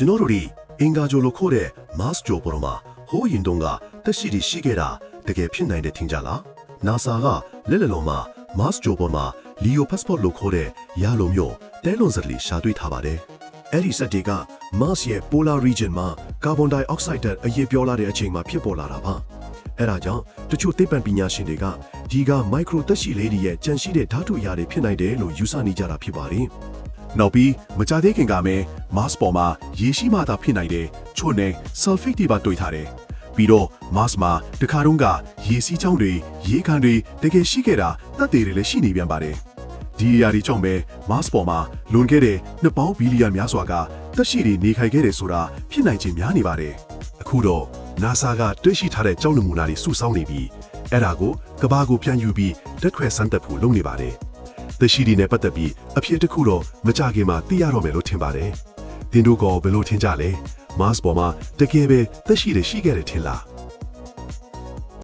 ကျွန်တော်တို့ဒီအင်္ဂါဂျိုလိုခိုးတဲ့ Mars ဂျိုပေါ်မှာဟိုးရင်တုန်းကတက်ရှိတီရှိခဲ့တာတကယ်ဖြစ်နိုင်တယ်ထင်ကြလား NASA ကလက်လက်လုံးမှာ Mars ဂျိုပေါ်မှာ Leo passport လို့ခေါ်တဲ့ရလိုမျိုးတဲလွန်စက်လေးရှာတွေ့ထားပါတယ်အဲ့ဒီစက်တွေက Mars ရဲ့ polar region မှာ carbon dioxide ဓာတ်အရေးပြောလာတဲ့အချိန်မှာဖြစ်ပေါ်လာတာပါအဲ့ဒါကြောင့်တချို့သိပ္ပံပညာရှင်တွေကဒီက micro သက်ရှိလေးတွေရဲ့ကြံရှိတဲ့ဓာတုအရာတွေဖြစ်နိုင်တယ်လို့ယူဆနေကြတာဖြစ်ပါတယ် နောက်ပြီးမကြသေးခင်ကပဲ Mars ပေါ်မှာရေရှိမှသာဖြစ်နိုင်တဲ့ချို့နဲ့ sulfate တွေပါတွေ့ထားတယ်။ပြီးတော့ Mars မှာတခါတုန်းကရေစီးချောင်းတွေရေကန်တွေတကယ်ရှိခဲ့တာတပ်တွေလည်းရှိနေပြန်ပါတယ်။ဒီအရာတွေကြောင့်ပဲ Mars ပေါ်မှာလွန်ခဲ့တဲ့နှစ်ပေါင်းဘီလီယံများစွာကသက်ရှိတွေနေခိုင်ခဲ့တယ်ဆိုတာဖြစ်နိုင်ခြင်းများနေပါတယ်။အခုတော့ NASA ကတွေ့ရှိထားတဲ့ကြောက်နမူနာတွေစုဆောင်းနေပြီးအဲ့ဒါကိုကဘာကိုပြန်ယူပြီးတက်ခွဲစမ်းသပ်ဖို့လုပ်နေပါတယ်။ သရှိဒီနဲ့ပတ်သက်ပြီးအဖြစ်တစ်ခုတော့မကြခင်မှာသိရတော့မယ်လို့ထင်ပါတယ်။သင်တို့ကဘယ်လိုထင်ကြလဲ။ Mars ပေါ်မှာတကယ်ပဲသက်ရှိတွေရှိခဲ့တယ်ထင်လား